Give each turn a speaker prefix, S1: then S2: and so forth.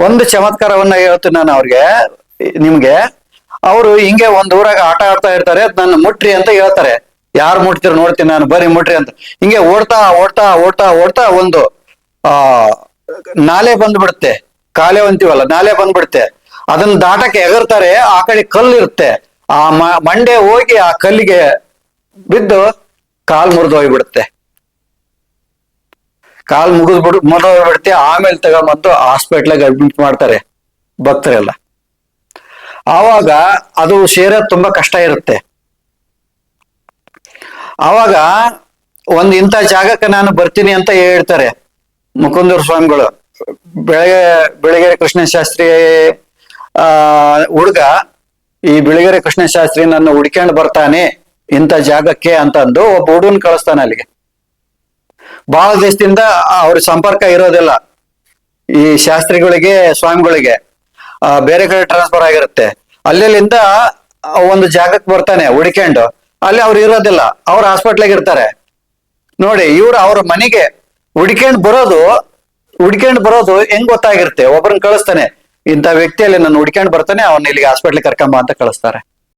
S1: ಒಂದು ಚಮತ್ಕಾರವನ್ನ ಹೇಳ್ತೀನಿ ನಾನು ಅವ್ರಿಗೆ, ನಿಮ್ಗೆ. ಅವರು ಹಿಂಗೆ ಒಂದ್ ಊರಾಗ ಆಟ ಆಡ್ತಾ ಇರ್ತಾರೆ ನನ್ನ ಮುಟ್ರಿ ಅಂತ ಹೇಳ್ತಾರೆ. ಯಾರು ಮುಟ್ತೀರ ನೋಡ್ತೀನಿ ನಾನು, ಬರೀ ಮುಟ್ರಿ ಅಂತ. ಹಿಂಗೆ ಓಡ್ತಾ ಓಡ್ತಾ ಓಡ್ತಾ ಓಡ್ತಾ ಒಂದು, ಆ, ನಾಲೆ ಬಂದ್ಬಿಡುತ್ತೆ. ಕಾಲೆ ಅಂತೀವಲ್ಲ, ನಾಲೆ ಬಂದ್ಬಿಡುತ್ತೆ. ಅದನ್ನ ದಾಟಕ್ಕೆ ಎಗರ್ತಾರೆ ಆ ಕಡೆ ಕಲ್ಲು ಇರುತ್ತೆ. ಆ ಮಂಡೆ ಹೋಗಿ ಆ ಕಲ್ಲಿಗೆ ಬಿದ್ದು ಕಾಲ್ ಮುರಿದು ಹೋಗ್ಬಿಡುತ್ತೆ ಕಾಲ್ ಮುಗಿದ್ ಬಿಡು ಮುರಿದೋಗ್ಬಿಡುತ್ತೆ ಆಮೇಲೆ ತಗೊಂಬಂದು ಹಾಸ್ಪಿಟ್ಲಾಗ ಅಡ್ಮಿಟ್ ಮಾಡ್ತಾರೆ, ಭಕ್ತರೆಲ್ಲ. ಆವಾಗ ಅದು ಸೇರೋದ್ ತುಂಬಾ ಕಷ್ಟ ಇರುತ್ತೆ. ಆವಾಗ ಒಂದ್ ಇಂಥ ಜಾಗಕ್ಕೆ ನಾನು ಬರ್ತೀನಿ ಅಂತ ಹೇಳ್ತಾರೆ ಮುಕುಂದೂರ್ ಸ್ವಾಮಿಗಳು. ಬೆಳಗ್ಗೆ, ಬೆಳಗೆರೆ ಕೃಷ್ಣ ಶಾಸ್ತ್ರಿ, ಆ, ಹುಡುಗ, ಈ ಬೆಳಗೆರೆ ಕೃಷ್ಣ ಶಾಸ್ತ್ರಿ ನನ್ನ ಹುಡ್ಕೊಂಡು ಬರ್ತಾನೆ ಇಂಥ ಜಾಗಕ್ಕೆ ಅಂತಂದು ಒಬ್ಬ ಹುಡುಗನ್ ಕಳಿಸ್ತಾನೆ ಅಲ್ಲಿಗೆ. ಬಹಳ ದಿವಸದಿಂದ ಅವ್ರ ಸಂಪರ್ಕ ಇರೋದಿಲ್ಲ. ಈ ಶಾಸ್ತ್ರಿಗಳಿಗೆ, ಸ್ವಾಮಿಗಳಿಗೆ ಬೇರೆ ಕಡೆ ಟ್ರಾನ್ಸ್ಫರ್ ಆಗಿರುತ್ತೆ. ಅಲ್ಲಿಂದ ಒಂದು ಜಾಗಕ್ಕೆ ಬರ್ತಾನೆ ಹುಡ್ಕೊಂಡು ಅಲ್ಲಿ ಅವ್ರು ಇರೋದಿಲ್ಲ. ಅವ್ರ ಹಾಸ್ಪಿಟ್ಲಾಗ ಇರ್ತಾರೆ. ನೋಡಿ, ಇವ್ರು ಅವ್ರ ಮನೆಗೆ ಹುಡ್ಕೊಂಡು ಬರೋದು ಹುಡ್ಕೊಂಡು ಬರೋದು ಹೆಂಗ್ ಗೊತ್ತಾಗಿರುತ್ತೆ? ಒಬ್ಬರನ್ನ ಕಳಿಸ್ತಾನೆ. ಇಂಥ ವ್ಯಕ್ತಿಯಲ್ಲಿ ನಾನು ಹುಡ್ಕೊಂಡು ಬರ್ತಾನೆ ಅವನ್ನ ಇಲ್ಲಿಗೆ ಹಾಸ್ಪಿಟ್ಲಿಗೆ ಕರ್ಕೊಂಬ ಅಂತ ಕಳಿಸ್ತಾರೆ.